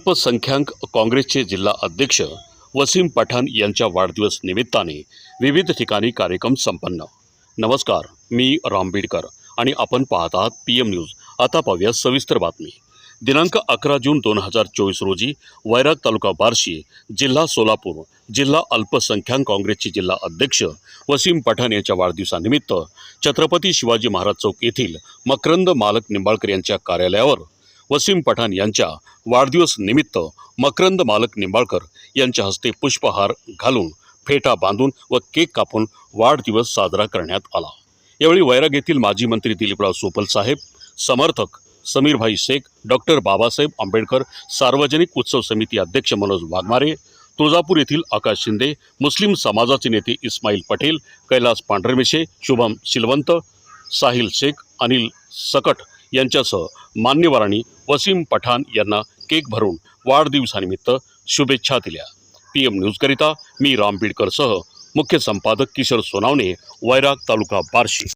अल्पसंख्याक काँग्रेसचे जिल्हा अध्यक्ष वसीम पठाण यांच्या वाढदिवस निमित्ताने विविध ठिकाणी कार्यक्रम संपन्न. नमस्कार मी राम बीडकर आणि आपण पाहत आहात पी एम न्यूज. आता पाहूया सविस्तर बातमी. दिनांक अकरा जून दोन हजार चोवीस रोजी वैराग तालुका बार्शी जिल्हा सोलापूर जिल्हा अल्पसंख्याक काँग्रेसचे जिल्हा अध्यक्ष वसीम पठाण यांच्या वाढदिवसानिमित्त छत्रपती शिवाजी महाराज चौक येथील मकरंद मालक निंबाळकर यांच्या कार्यालयावर वसीम पठाण यांच्या वाढदिवस निमित्त मकरंद मालक निंबाळकर यांच्या हस्ते पुष्पहार घालून फेटा बांधून व केक कापून वाढदिवस साजरा करण्यात आला. यावेळी वैराग येथील माजी मंत्री दिलीपराव सोपल साहेब समर्थक समीरभाई शेख डॉक्टर बाबासाहेब आंबेडकर सार्वजनिक उत्सव समिती अध्यक्ष मनोज वाघमारे तुळजापूर येथील आकाश शिंदे मुस्लिम समाजाचे नेते इस्माईल पटेल कैलास पांढरमेशे शुभम शिलवंत साहिल शेख अनिल सकट यांच्यासह मान्यवरांनी वसीम पठाण यांना केक भरून वाढदिवसानिमित्त शुभेच्छा दिल्या. पी एम न्यूजकरिता मी राम बीडकरसह मुख्य संपादक किशोर सोनावणे वैराग तालुका बार्शी.